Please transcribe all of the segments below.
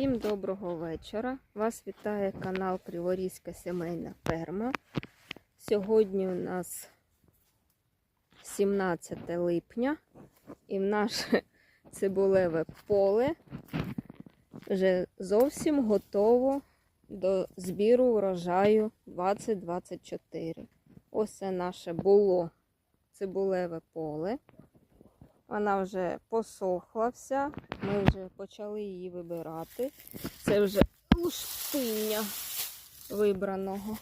Всім доброго вечора. Вас вітає канал Криворізька сімейна ферма. Сьогодні у нас 17 липня і в наше цибулеве поле вже зовсім готово до збіру врожаю 2024. Ось це наше було цибулеве поле. Вона вже посохла вся. Ми вже почали її вибирати. Це вже лушпиння вибраного.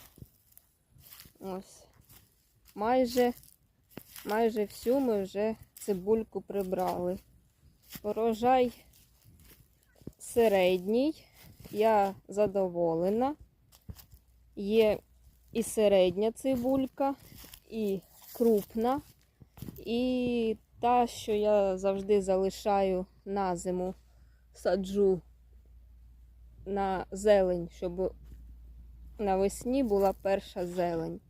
Ось. Майже, майже всю ми вже цибульку прибрали. Урожай середній. Я задоволена. Є і середня цибулька, і крупна, і та, що я завжди залишаю на зиму, саджу на зелень, щоб навесні була перша зелень.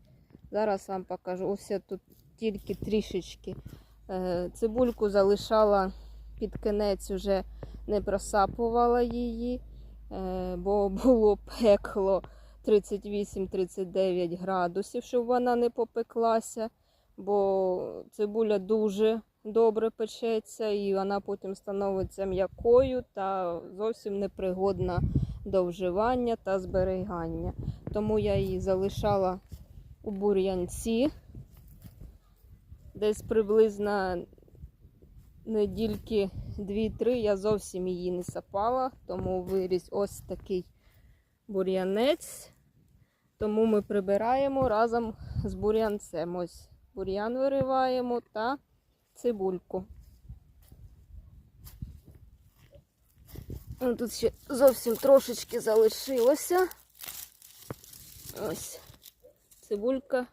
Зараз вам покажу. Ось я тут тільки трішечки е, цибульку залишала під кінець, вже не просапувала її, е, бо було пекло 38-39 градусів, щоб вона не попеклася, бо цибуля дуже добре печеться і вона потім становиться м'якою та зовсім непригодна до вживання та зберігання. Тому я її залишала у бур'янці. Десь приблизно недільки 2-3 я зовсім її не сапала, тому виріс ось такий бур'янець. Тому ми прибираємо разом з бур'янцем. Ось бур'ян вириваємо та цибульку. О, Тут ще зовсім трошечки залишилося. Ось цибулька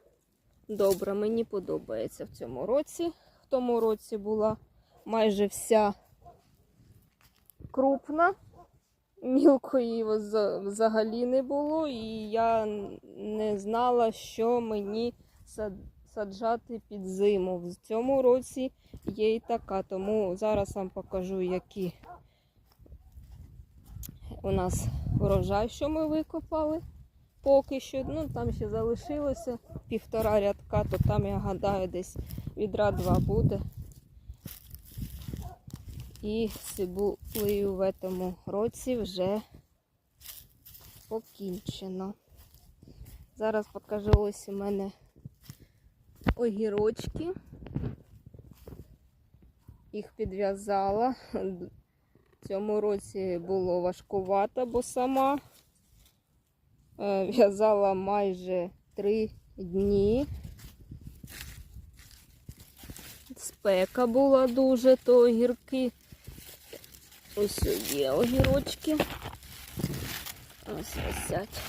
добра, мені подобається в цьому році. В тому році була майже вся крупна. Мілкої вз- взагалі не було, і я не знала, що мені саджати під зиму. В цьому році є і така, тому зараз вам покажу, які у нас врожай, що ми викопали. Поки що, ну там ще залишилося півтора рядка, то там, я гадаю, десь відра два буде. І цибулею в цьому році вже покінчено. Зараз покажу ось у мене огірочки. Їх підв'язала. Цьому році було важкувато, бо сама е, в'язала майже три дні. Спека була дуже, то огірки. Ось є огірочки. Ось висять.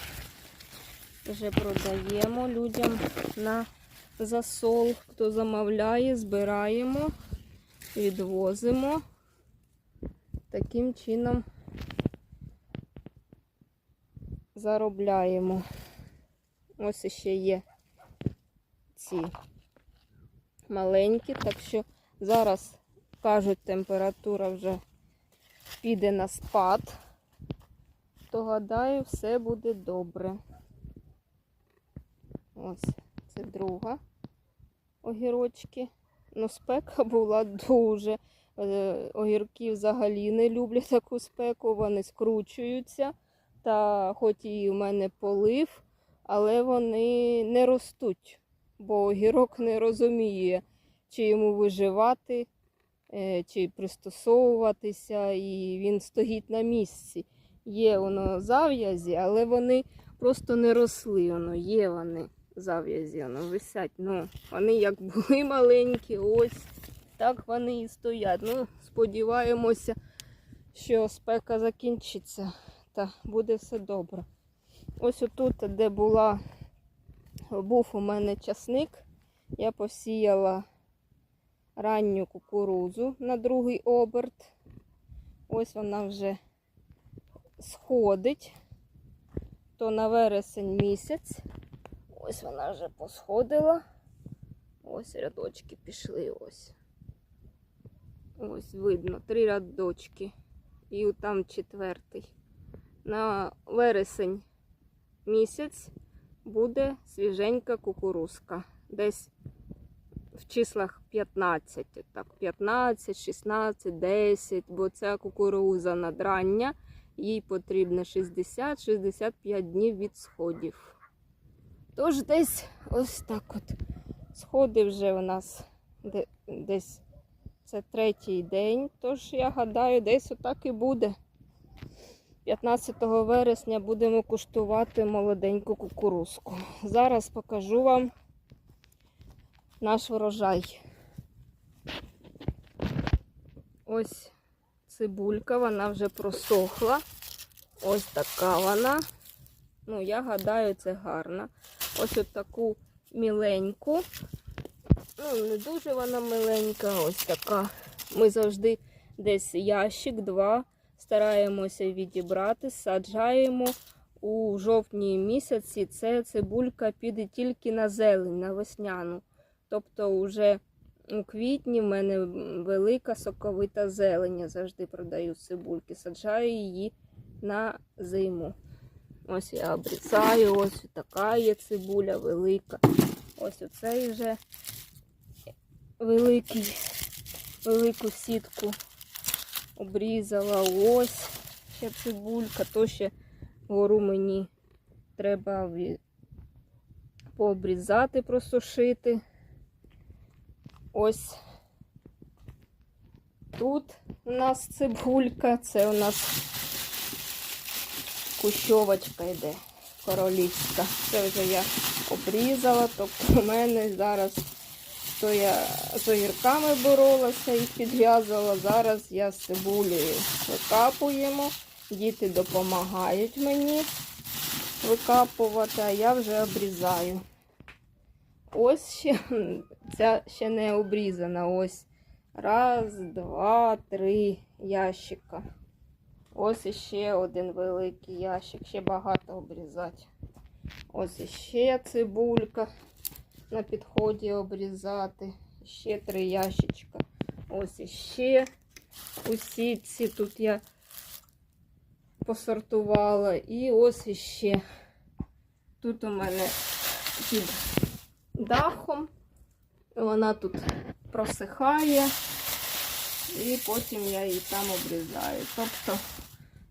Вже продаємо людям на засол. Хто замовляє, збираємо, відвозимо. Таким чином заробляємо. Ось ще є ці маленькі, так що зараз кажуть, температура вже піде на спад, то гадаю, все буде добре. Ось, це друга огірочки. Ну, спека була дуже. Е, Огірки взагалі не люблять таку спеку, вони скручуються. Та хоч і в мене полив, але вони не ростуть, бо огірок не розуміє, чи йому виживати, е, чи пристосовуватися, і він стоїть на місці. Є воно зав'язі, але вони просто не росли. Воно є вони зав'язі, воно висять. Ну, вони як були маленькі, ось так вони і стоять. Ну, сподіваємося, що спека закінчиться та буде все добре. Ось отут, де була, був у мене часник, я посіяла ранню кукурузу на другий оберт. Ось вона вже сходить, то на вересень місяць. Ось вона вже посходила. Ось рядочки пішли ось. Ось видно, три рядочки. І там четвертий. на вересень місяць буде свіженька кукурузка. Десь в числах 15, так, 15, 16, 10, бо ця кукуруза надрання, їй потрібно 60-65 днів від сходів. Тож десь ось так от. Сходи вже у нас десь це третій день, тож я гадаю, десь отак і буде. 15 вересня будемо куштувати молоденьку кукурузку. Зараз покажу вам наш врожай. Ось цибулька, вона вже просохла. Ось така вона. Ну, я гадаю, це гарна. Ось от таку міленьку. Ну, не дуже вона миленька, ось така. Ми завжди десь ящик, два стараємося відібрати, саджаємо у жовтні місяці. Це цибулька піде тільки на зелень, на весняну. Тобто, вже у квітні в мене велика соковита зелень. Я завжди продаю цибульки. Саджаю її на зиму. Ось я обрізаю, ось така є цибуля велика. Ось оцей вже великий, велику сітку обрізала. Ось ще цибулька, то ще гору мені треба пообрізати, просушити. Ось тут у нас цибулька, це у нас кущовочка йде королівська. Це вже я обрізала, тобто у мене зараз то я з огірками боролася і підв'язала. Зараз я з цибулею викапуємо. Діти допомагають мені викапувати, а я вже обрізаю. Ось ще ця ще не обрізана. Ось раз, два, три ящика. Ось іще один великий ящик, ще багато обрізати. Ось іще цибулька на підході обрізати. Ще три ящичка. Ось іще усі ці тут я посортувала. І ось іще. Тут у мене під дахом. Вона тут просихає. І потім я її там обрізаю. Тобто,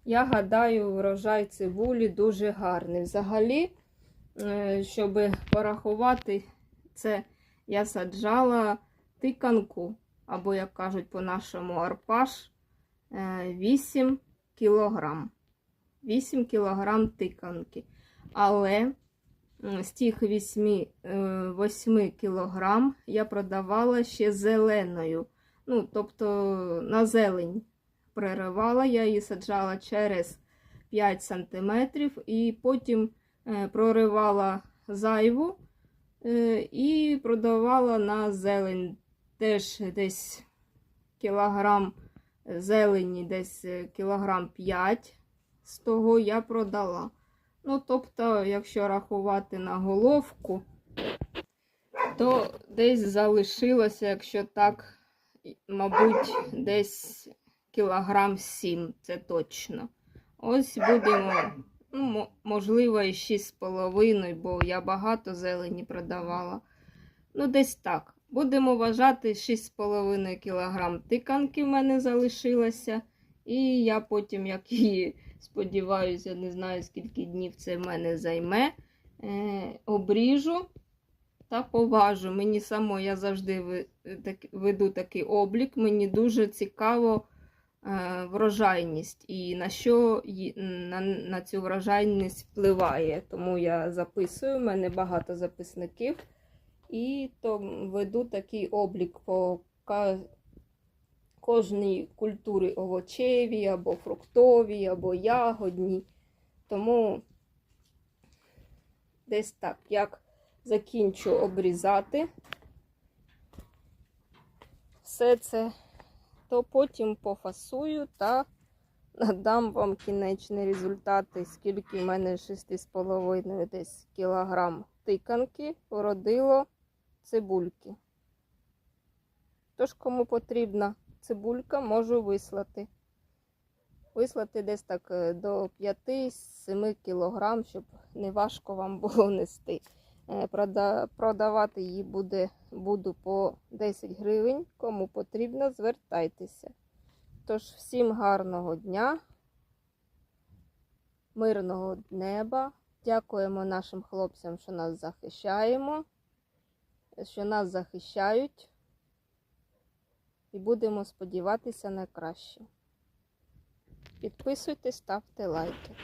я гадаю, врожай цибулі дуже гарний. Взагалі, е, щоб порахувати, це я саджала тиканку, або, як кажуть по-нашому, арпаш е, 8 кілограм. 8 кілограм тиканки. Але з тих 8, е, 8 кілограм я продавала ще зеленою. Ну, тобто на зелень переривала, я її саджала через 5 см і потім е, проривала зайву е, і продавала на зелень теж десь кілограм зелені, десь е, кілограм 5 з того я продала. Ну, тобто, якщо рахувати на головку, то десь залишилося, якщо так, мабуть, десь кілограм 7, це точно. Ось будемо, ну, можливо, і 6,5, бо я багато зелені продавала. Ну, десь так. Будемо вважати 6,5 кг тиканки в мене залишилося. І я потім, як її сподіваюся, не знаю, скільки днів це в мене займе, е, обріжу та поважу. Мені само я завжди веду такий облік. Мені дуже цікаво врожайність і на що на, на цю врожайність впливає. Тому я записую, в мене багато записників. І то веду такий облік по кожній культурі овочевій, або фруктовій, або ягодній. Тому десь так, як закінчу обрізати все це, то потім пофасую та надам вам кінечні результати, скільки в мене 6,5 десь кілограм тиканки породило цибульки. Тож, кому потрібна цибулька, можу вислати. вислати десь так е, до 5-7 кілограм, щоб не важко вам було нести. Е, прода- Продавати її буде, буду по 10 гривень. Кому потрібно, звертайтеся. Тож, всім гарного дня, мирного неба. Дякуємо нашим хлопцям, що нас захищаємо, що нас захищають. І будемо сподіватися на краще. Підписуйтесь, ставте лайки.